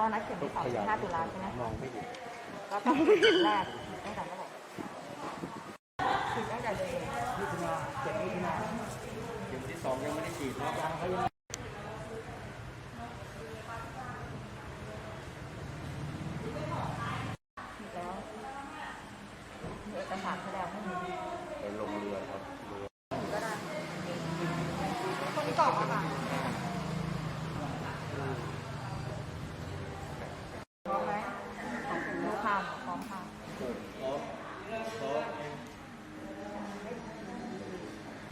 ว่านัดเข็มที่สองสิบห้าตุลาใช่ไหมมองไม่เห็นก็ต้องเข็มแรกตั้งแต่เมื่อไหร่ฉีดตั้งแต่เลยมิถุนาเจ็ดมิถุนาเข็มที่สองยังไม่ได้ฉีดนะยังเขายังแล้วเอกสารแสดงให้มีไปลงเรือครับเรือก็ได้คนกรอกอะค่ะพร้อมไหมดูข่าวพร้อมค่ะ พร้อมพร้อม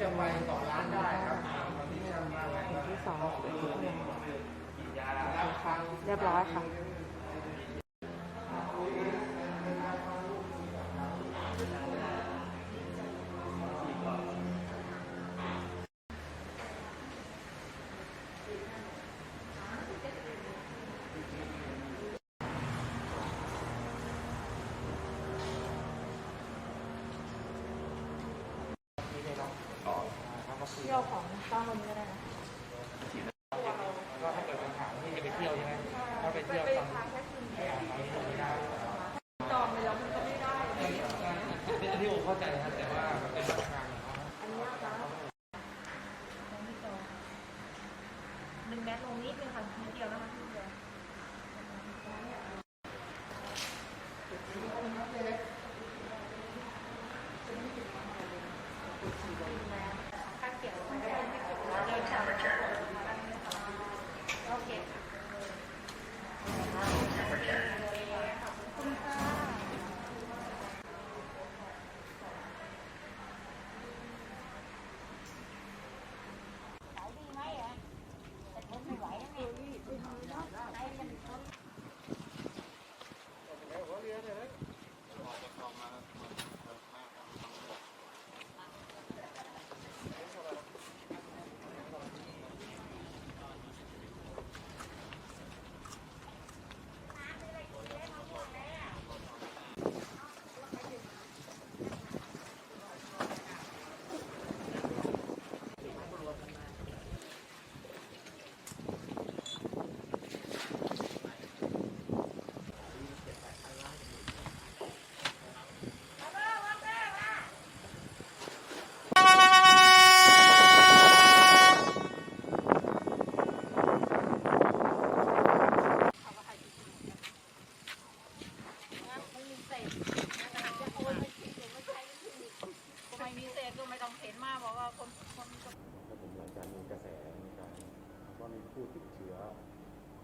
จะไปต่อร้านได้ครับตอนนี้ทำมาแล้วที่สองเรียบร้อยค่ะ ต่อ เที่ยวของต้องวันนี้ก็ได้นะก็ถ้าเกิดเป็นถามที่จะไปเที่ยวใช่ไหมถ้าไปเที่ยวตอนตอนนี้คงไม่ได้จองไปแล้วมันก็ไม่ได้อันนี้ผมเข้าใจนะครับแต่ว่าเป็นมาตรการอันนี้นะคะยังไม่จองหนึ่งแมตรลงนิดนึงค่ะนิดเดียวนะคะนิดเดียวค่เกี่ยวไม่ได้ไม่เกี่ยวแล้ว เลยค่ะโอเคค่ะ ไม่มีเศษก็ไม่ต้องเข็นมาบอกว่าคนคน แล้วผมหลังจากมีกระแสในการว่ามีผู้ ติดเชื้อ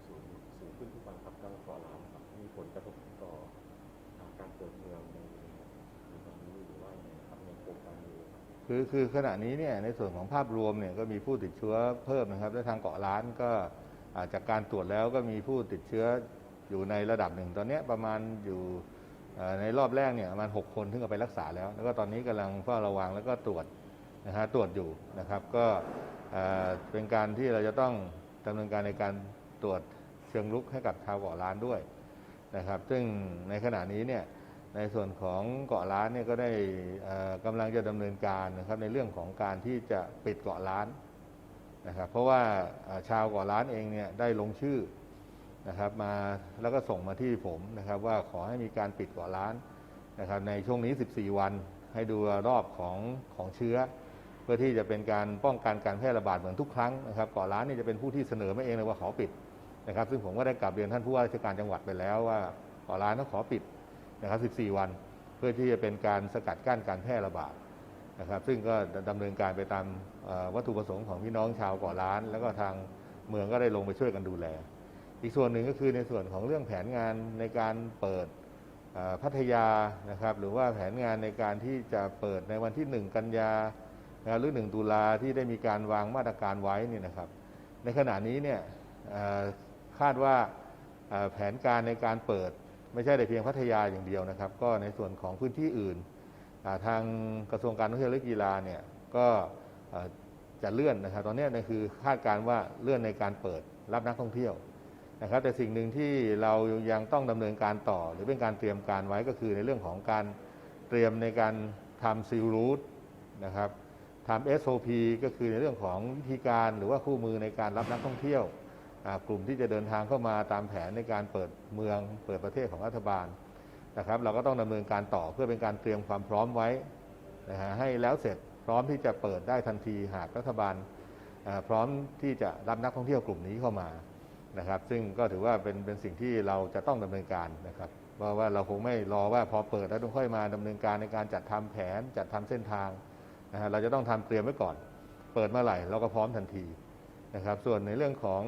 สูงสูงขึ้นทุกวันครับตั้งก่อร้านครับมีผลกระทบต่อการเปิดเมืองในในตอนนี้หรือว่าในครับในโครงการนี้ครับคือคือขณะนี้เนี่ยในส่วนของภาพรวมเนี่ยก็มีผู้ติดเชื้อเพิ่มนะครับ และทางเกาะล้านก็จากการตรวจแล้วก็มีผู้ติดเชื้ออยู่ในระดับหนึ่งตอนนี้ประมาณอยู่ในรอบแรกเนี่ยประมาณ6คนที่เอาไปรักษาแล้ว แล้วก็ตอนนี้กำลังเฝ้าระวังแล้วก็ตรวจนะฮะตรวจอยู่นะครับ ก็เป็นการที่เราจะต้อง ดำเนินการในการตรวจเชิงลุกให้กับชาวเกาะล้านด้วยนะครับ ซึ่งในขณะนี้เนี่ยในส่วนของเกาะล้านเนี่ยก็ได้เอ่อกำลังจะดำเนินการนะครับในเรื่องของการที่จะปิดเกาะล้านนะครับ เพราะว่าชาวเกาะล้านเองเนี่ยได้ลงชื่อนะครับมาแล้วก็ส่งมาที่ผมนะครับ ว่าขอให้มีการปิดเกาะล้านนะครับในช่วงนี้ 14 วันให้ดูรอบของของเชื้อ เพื่อที่จะเป็นการป้องกันการแพร่ระบาดเหมือนทุกครั้งนะครับเกาะล้านนี่จะเป็นผู้ที่เสนอมาเองเลยว่าขอปิดนะครับ ซึ่งผมก็ได้กลับเรียนท่านผู้ว่าราชการจังหวัดไปแล้วว่าเกาะล้านต้องขอปิดนะครับ 14 วัน เพื่อที่จะเป็นการสกัดกั้นการแพร่ระบาดนะครับ ซึ่งก็ดำเนินการไปตามวัตถุประสงค์ของพี่น้องชาวเกาะล้าน แล้วก็ทางเมืองก็ได้ลงไปช่วยกันดูแล อีกส่วนหนึ่งก็คือในส่วนของเรื่องแผนงานในการเปิดพัทยานะครับ หรือว่าแผนงานในการที่จะเปิดในวันที่ 1 กันยา นะรหรือ 1 ตุลาที่ได้มีการวางมาตรการไว้นี่นะครับ ในขณะนี้เนี่ยคาดว่าแผนการในการเปิดไม่ใช่แต่เพียงพัทยาอย่างเดียวนะครับ ก็ในส่วนของพื้นที่อื่น ทางกระทรวงการท่องเที่ยวและกีฬาเนี่ยก็จะเลื่อนนะครับ ตอนนี้นี่คือคาดการว่าเลื่อนในการเปิดรับนักท่องเที่ยวนะครับ แต่สิ่งหนึ่งที่เรายังต้องดำเนินการต่อ หรือเป็นการเตรียมการไว้ก็คือในเรื่องของการเตรียมในการทำซีรูทนะครับ ทำ SOP ก็คือในเรื่องของวิธีการหรือว่าคู่มือในการรับนักท่องเที่ยว กลุ่มที่จะเดินทางเข้ามาตามแผนในการเปิดเมืองเปิดประเทศของรัฐบาลนะครับ เราก็ต้องดำเนินการต่อเพื่อเป็นการเตรียมความพร้อมไว้นะฮะให้แล้วเสร็จพร้อมที่จะเปิดได้ทันทีหากรัฐบาลพร้อมที่จะรับนักท่องเที่ยวกลุ่มนี้เข้ามานะครับ ซึ่งก็ถือว่าเป็นเป็นสิ่งที่เราจะต้องดำเนินการนะครับเพราะว่าเราคงไม่รอว่าพอเปิดแล้วต้องค่อยมาดำเนินการในการจัดทำแผนจัดทำเส้นทาง นะฮะเราจะต้องทำเตรียมไว้ก่อน เปิดเมื่อไหร่เราก็พร้อมทันทีนะครับส่วนในเรื่องของ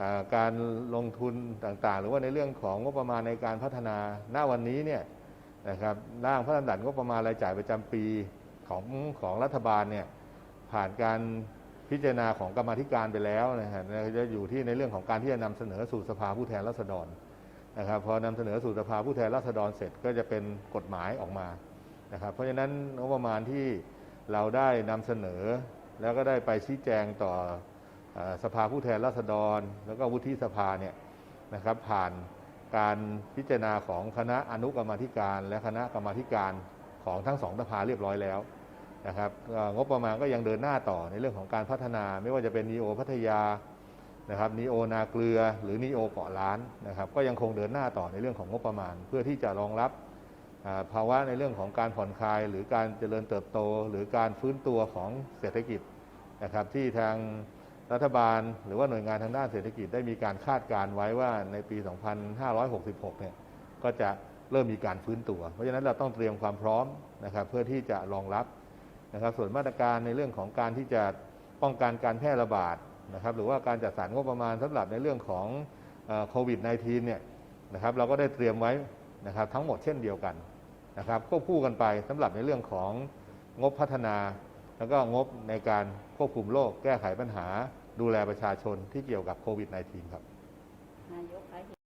อการลงทุนต่างๆ หรือว่าในเรื่องของงบประมาณในการพัฒนาณวันนี้เนี่ยนะครับร่างพระราชบัญญัติงบประมาณรายจ่ายประจำปีของของรัฐบาลเนี่ยผ่านการพิจารณาของกรรมธิการไปแล้วนะฮะจะอยู่ที่ในเรื่องของการที่จะนำเสนอสู่สภาผู้แทนราษฎรนะครับพอนำเสนอสู่สภาผู้แทนราษฎรเสร็จก็จะเป็นกฎหมายออกมานะครับเพราะฉะนั้นงบประมาณที่ เราได้นำเสนอ แล้วก็ได้ไปชี้แจงต่ออสภาผู้แทนราษฎร แล้วก็วุฒิสภาเนี่ยนะครับผ่านการพิจารณาของคณะอนุกรรมธิการ และคณะกรรมธิการของทั้งสองสภาเรียบร้อยแล้วนะครับงบประมาณก็ยังเดินหน้าต่อในเรื่องของการพัฒนาไม่ว่าจะเป็นนีโอพัทยานะครับนีโอนาเกลือหรือนีโอเกาะล้านนะครับก็ยังคงเดินหน้าต่อในเรื่องของงบประมาณ เพื่อที่จะรองรับ ภาวะในเรื่องของการผ่อนคลาย หรือการเจริญเติบโต หรือการฟื้นตัวของเศรษฐกิจนะครับที่ทางรัฐบาลหรือว่าหน่วยงานทางด้านเศรษฐกิจได้มีการคาดการ์ไว้ว่าในปี 2566 เนี่ยก็จะเริ่มมีการฟื้นตัว เพราะฉะนั้นเราต้องเตรียมความพร้อมนะครับเพื่อที่จะรองรับนะครับส่วนมาตรการในเรื่องของการที่จะป้องกันการแพร่ระบาดนะครับหรือว่าการจัดสรรงบประมาณสำหรับในเรื่องของโควิด -19 เนี่ยนะครับเราก็ได้เตรียมไว้นะครับทั้งหมดเช่นเดียวกัน นะครับควบคู่กันไปสำหรับในเรื่องของงบพัฒนา แล้วก็งบในการควบคุมโรคแก้ไขปัญหา ดูแลประชาชนที่เกี่ยวกับโควิด -19 ครับนายกคะ